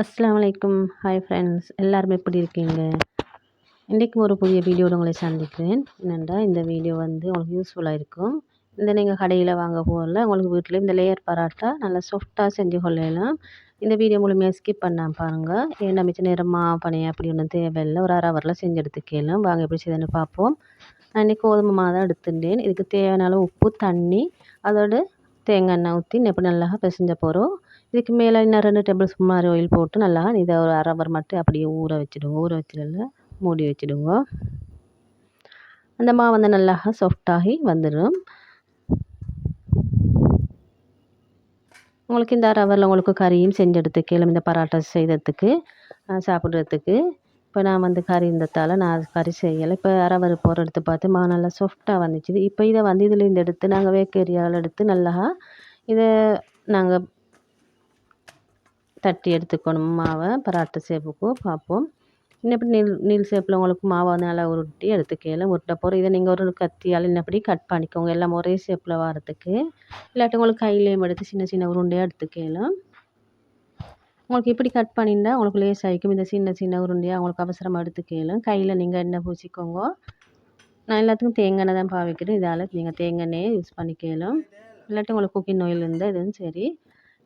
அஸ்ஸலாமு hi friends எல்லாருமே எப்படி இருக்கீங்க? இன்றைக்கும் ஒரு புதிய வீடியோவில் உங்களை சந்திக்கிறேன். என்னென்னா இந்த வீடியோ வந்து உங்களுக்கு யூஸ்ஃபுல்லாக இருக்கும். இந்த நீங்கள் கடையில் வாங்க போகல உங்களுக்கு வீட்டில் இந்த லேயர் பராட்டா நல்லா சாஃப்டாக செஞ்சு கொள்ளலாம் இந்த வீடியோ முழுமையாக ஸ்கிப் பண்ணாமல் பாருங்கள் ஏன்னா மிச்ச நேரமாக மா அப்படி ஒன்றும் தேவையில்லை. ஒரு அரை அவரில் செஞ்சு எடுத்துக்கலாம். வாங்க எப்படி செய்யுதுன்னு பார்ப்போம். நான் இன்றைக்கி கோதுமை மாவு தான் எடுத்துட்டேன். இதுக்கு தேவையான உப்பு தண்ணி அதோட தேங்காய் எண்ணெய் ஊற்றி எப்படி நல்லா பிசைஞ்ச போகிறோம் இதுக்கு மேலே இன்னும் ரெண்டு டேபிள் ஸ்பூன் மாதிரி ஆயில் போட்டு நல்லா இதை ஒரு அரை ஹவர் மட்டும் அப்படியே ஊற வச்சுடுங்க. ஊற வச்சிடல மூடி வச்சுடுங்க. அந்த மாவு வந்து நல்லா சாஃப்டாகி வந்துடும் உங்களுக்கு இந்த அரை ஹவரில் உங்களுக்கு கறியும் செஞ்சு இல்லை இந்த பரோட்டா செய்கிறதுக்கு சாப்பிட்றதுக்கு. இப்போ நான் வந்து கறி இருந்ததால் நான் கறி செய்யலை. இப்போ அரவர் போகிற எடுத்து பார்த்து மா நல்லா சாஃப்டாக வந்துச்சு இப்போ இதை வந்து இதில் இந்த எடுத்து நாங்கள் வேக்கேரியாவில் எடுத்து நல்லா இதை நாங்கள் தட்டி எடுத்துக்கணும். மாவை. பராட்டை ஷேப்புக்கு பார்ப்போம். இன்னப்படி நீள் நீள் ஷேப்பில் உங்களுக்கு மாவை வந்து நல்லா உருட்டி எடுத்துக்கலாம் உருட்ட போகிறோம் இதை நீங்கள் ஒரு கத்தியால் இன்னப்படி கட் பண்ணிக்கோங்க. எல்லாம் ஒரே ஷேப்பில் வரத்துக்கு. இல்லாட்டி உங்களுக்கு கையிலேயும் எடுத்து சின்ன சின்ன உருண்டையாக எடுத்துக்கலாம். உங்களுக்கு இப்படி கட் பண்ணியிருந்தால் உங்களுக்கு லேஸ் ஆகிக்கும். இந்த சின்ன சின்ன உருண்டையாக உங்களுக்கு அவசரமாக எடுத்துக்கலாம். கையில் நீங்கள் எண்ணெய் பூசிக்கோங்க. நான் எல்லாத்துக்கும் தேங்காய் எண்ணெய் தான் பாவிக்கிறேன். இதால் நீங்கள் தேங்காய் யூஸ் பண்ணிக்கலாம். இல்லாட்டி உங்களுக்கு குக்கிங் ஆயில் இருந்தால் இதுவும் சரி.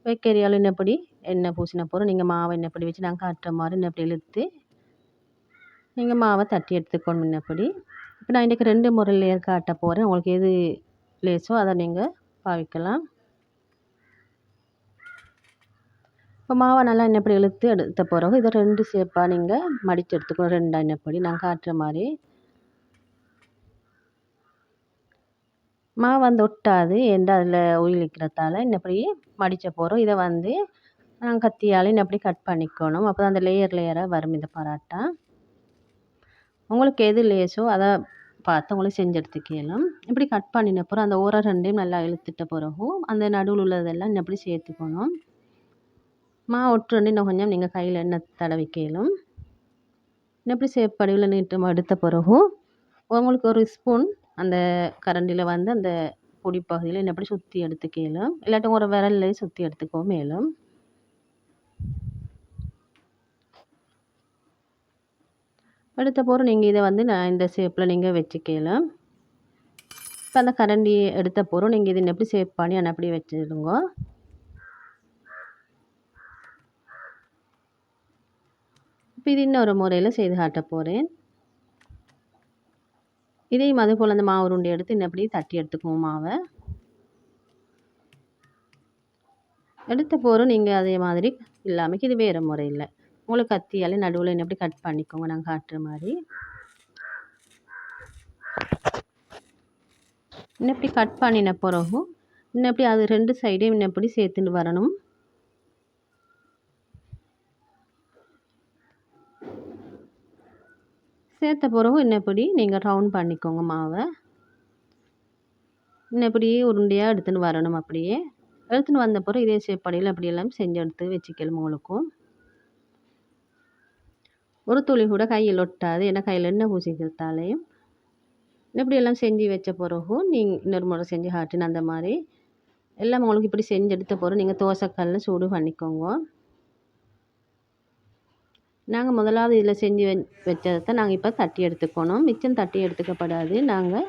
வைக்கரியால் என்னப்படி எண்ணெய் பூசின போகிறோம் நீங்கள் மாவை என்னப்படி வச்சு நாங்கள் காட்டுற மாதிரி இன்னப்படி இழுத்து நீங்கள் மாவை தட்டி எடுத்துக்கணும் முன்னப்படி இப்போ நான் இன்றைக்கி ரெண்டு முறை லேயர் காட்ட போகிறேன் உங்களுக்கு எது லேஸோ அதை நீங்கள் பாவிக்கலாம். இப்போ மாவை நல்லா எண்ணெப்படி இழுத்து எடுத்த பிறகு இதை ரெண்டு ஷேப்பாக நீங்கள் மடித்து எடுத்துக்கணும் ரெண்டு எண்ணெப்படி நான் காட்டுற மாதிரி. மாவு வந்து ஒட்டாது ஏன்டா அதில் உயில் இருக்கிறதால இன்னப்படி மடித்த போகிறோம் இதை வந்து நாங்கள் கத்தியால் இன்னப்படி கட் பண்ணிக்கணும். அப்போ தான் அந்த லேயர் லேயராக வரும் இந்த பராட்டா. உங்களுக்கு எது லேஸோ அதை பார்த்து உங்களுக்கு செஞ்சு எடுத்துக்கலாம் இப்படி கட் பண்ணின பிறகு அந்த ஓரம் ரெண்டையும் நல்லா இழுத்துட்ட பிறகும் அந்த நடுவில் உள்ளதெல்லாம் இன்னப்படி சேர்த்துக்கணும். மா ஒட்டுறண்டு இன்னும் கொஞ்சம் நீங்கள் கையில் எண்ணெய் தடவிக்கலும் இன்னப்படி சேப்படிவில் நீட்டு எடுத்த பிறகும் உங்களுக்கு ஒரு ஸ்பூன் அந்த கரண்டியில் வந்து அந்த பொடி பகுதியில் இன்னப்படி சுற்றி எடுத்துக்கலாம் இல்லாட்டி ஒரு விரல்லையும் சுற்றி எடுத்துக்கோ மேலும் எடுத்த போகிற நீங்கள் இதை வந்து நான் இந்த ஷேப்பில் நீங்கள் வச்சுக்கலாம் இப்போ அந்த கரண்டி எடுத்த போகிறோம் நீங்கள் இதை எப்படி ஷேப் பண்ணி அப்படி வச்சுடுங்க. இப்போ இது இன்னொரு முறையில் செய்து காட்ட போகிறேன் இதையும் அதே போல் அந்த மாவு உருண்டை எடுத்து இன்னப்படி தட்டி எடுத்துக்குவோம் மாவை. எடுத்த போகிறோம் நீங்கள் அதே மாதிரி இல்லாமல் இது வேறு முறையில் உங்களுக்கு கத்தியால் நடுவில் என்ன எப்படி கட் பண்ணிக்கோங்க. நான் காட்டுற மாதிரி. இன்னப்படி கட் பண்ணின பிறகும் இன்னப்படி அது ரெண்டு சைடையும் இன்னப்படி சேர்த்துட்டு வரணும். சேர்த்த பிறகு இன்னப்படி நீங்கள் ரவுண்ட் பண்ணிக்கோங்க மாவை. இப்படி உருண்டையாக எடுத்துன்னு வரணும் அப்படியே. எடுத்துன்னு வந்த பிறகு இதே சேப்படியில் அப்படியெல்லாம் செஞ்சு எடுத்து வச்சுக்கலாம் உங்களுக்கும். ஒரு துளி கூட கையில் ஒட்டாது. ஏன்னா கையில் என்ன பூசிக்கிறதாலையும் இப்படி எல்லாம் செஞ்சு வச்ச பிறகும் நீங்கள் இன்னொரு முறை செஞ்சு ஹாட்டின்னு அந்த மாதிரி. எல்லாம் உங்களுக்கு இப்படி செஞ்சு எடுத்த பிறகு நீங்கள் தோசைக்கல்லில் சூடு பண்ணிக்கோங்க. நாங்கள் முதலாவது இதில் செஞ்சு வெ வச்சதை நாங்கள் இப்போ தட்டி எடுத்துக்கணும். மிச்சம் தட்டி எடுத்துக்கப்படாது. நாங்கள்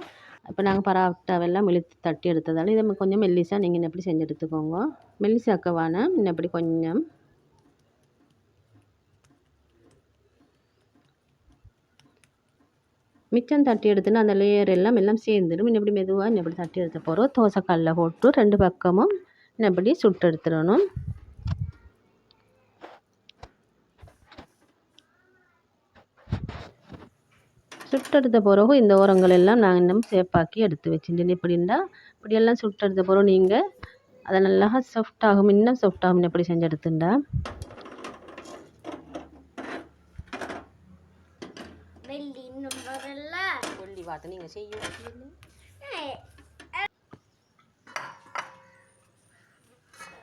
இப்போ நாங்கள் பராட்டாவெல்லாம் இழுத்து தட்டி எடுத்ததால் இதை கொஞ்சம் மெல்லிசாக நீங்கள் எப்படி செஞ்சு எடுத்துக்கோங்க. மெல்லிசாக்கவான வேணாம். இன்னப்படி கொஞ்சம். மிச்சம் தட்டி எடுத்துன்னு அந்த லேயர் எல்லாம் எல்லாம் சேர்ந்துடும் இன்னப்படி மெதுவாக இன்னப்படி தட்டி எடுத்து போகிறோம் தோசைக்கல்ல போட்டு ரெண்டு பக்கமும் இன்னப்படி சுட்டு எடுத்துடணும். சுட்டெடுத்த பிறகு இந்த ஓரங்கள் எல்லாம் நான் இன்னும் சேப்பாக்கி எடுத்து வச்சுட்டேன் எப்படின்னா இப்படியெல்லாம் சுட்டெடுத்த பிறகு நீங்கள் அதை நல்லா சாஃப்ட் ஆகும் இன்னும் சாஃப்ட் ஆகும். எப்படி செஞ்சு எடுத்துண்டா நீங்கள் செய்ய.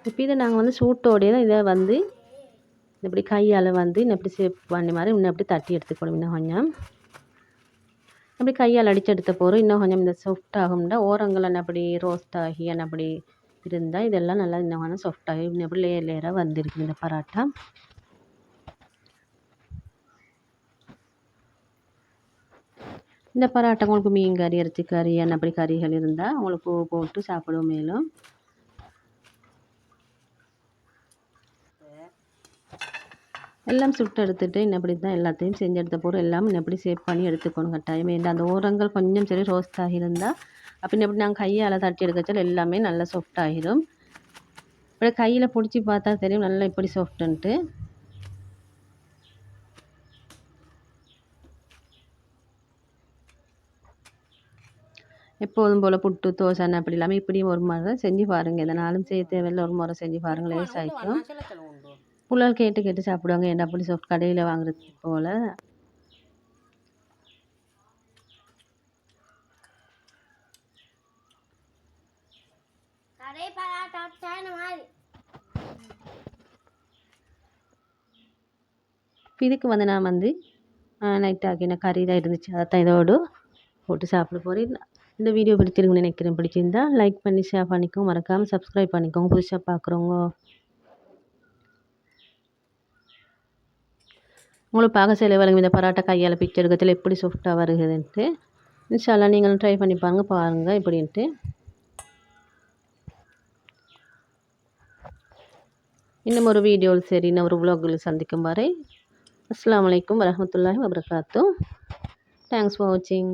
இப்போ இதை நாங்கள் வந்து சூட்டோடைய தான் இதை வந்து இப்படி கையால் வந்து இப்படி சேப் பண்ணி மாதிரி இன்னும் அப்படி தட்டி எடுத்துக்கணும் இன்னும் கொஞ்சம். அப்படி கையால் அடிச்செடுத்த போகிறோம் இன்னும் கொஞ்சம் இந்த சாஃப்ட் ஆகும்டா. ஓரங்கள் என்ன அப்படி ரோஸ்ட் ஆகி என்ன அப்படி இருந்தால் இதெல்லாம் நல்லா இன்னும் கொஞ்சம் சாஃப்டாகி இன்னும் அப்படி லேயர் லேயராக வந்திருக்கு இந்த பரோட்டா. இந்த பரோட்டா உங்களுக்கு மீன் கறி இறச்சி கறி என்ன அப்படி கறிகள் இருந்தால் உங்களுக்கு போட்டு சாப்பிடுவோம் மேலும். எல்லாம் சுட்டு எடுத்துட்டு இன்னப்படி தான் எல்லாத்தையும் செஞ்சு எடுத்த பொருள் எல்லாம் இன்னப்படி சேவ் பண்ணி எடுத்துக்கணும் கட்டாயம் ஏன்னா அந்த ஓரங்கள் கொஞ்சம் சரி ரோஸ்ட் ஆகியிருந்தால் அப்போ இன்னப்படி நாங்கள் கையால் தட்டி எடுக்கச்சால் எல்லாமே நல்லா சாஃப்ட் ஆகிரும். இப்படி கையில் பிடிச்சி பார்த்தா தெரியும் நல்லா இப்படி சாஃப்ட்டுன்ட்டு எப்போதும் போல் புட்டு தோசை அப்படி இல்லாமல் இப்படியும் ஒரு முறை செஞ்சு பாருங்கள் எதனாலும் செய்ய தேவையில்லை ஒரு முறை செஞ்சு பாருங்கள் லேசாகிக்கும் புள்ளால் கேட்டு கேட்டு சாப்பிடுவாங்க. என்ன அப்படி சாப்பிட்டு கடையில் வாங்குறது போல். இதுக்கு வந்து நான் வந்து நைட் ஆக்கின கறி தான் இருந்துச்சு. அதைத்தான் இதோடு போட்டு சாப்பிட போகிறேன் இந்த வீடியோ பிடிச்சிருக்குன்னு நினைக்கிறேன். பிடிச்சிருந்தா லைக் பண்ணி ஷேர் பண்ணிக்கோங்க மறக்காமல் சப்ஸ்கிரைப் பண்ணிக்கோங்க. புதுசாக பார்க்குறவங்க உங்களுக்கு பார்க்க சில வழங்கும் இந்த பரோட்டா கையால் பிச்சு எடுக்கிறதுல எப்படி சாஃப்டாக வருகுதுன்ட்டு இன்ஷால்லாம் நீங்களும் ட்ரை பண்ணி பாருங்க பாருங்கள் இப்படின்ட்டு இன்னும் ஒரு வீடியோவில் சரி இன்னும் ஒரு விலாகில் சந்திக்கும் வரை. அஸ்லாம் வலைக்கம் வரமத்துல்லாஹி வபரகாத்தும் தேங்க்ஸ் ஃபார் வாட்சிங்